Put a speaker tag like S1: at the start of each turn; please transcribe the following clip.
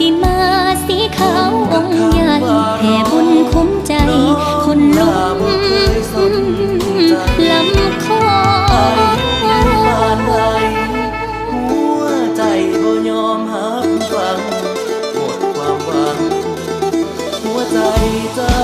S1: ติมาสีขาวองค์ใหญ่แผ่บุญคุ้มใจ คนลุกลำคอ
S2: หัวใจบ่ยอมหักฟังหมดความหวังหัวใจจะ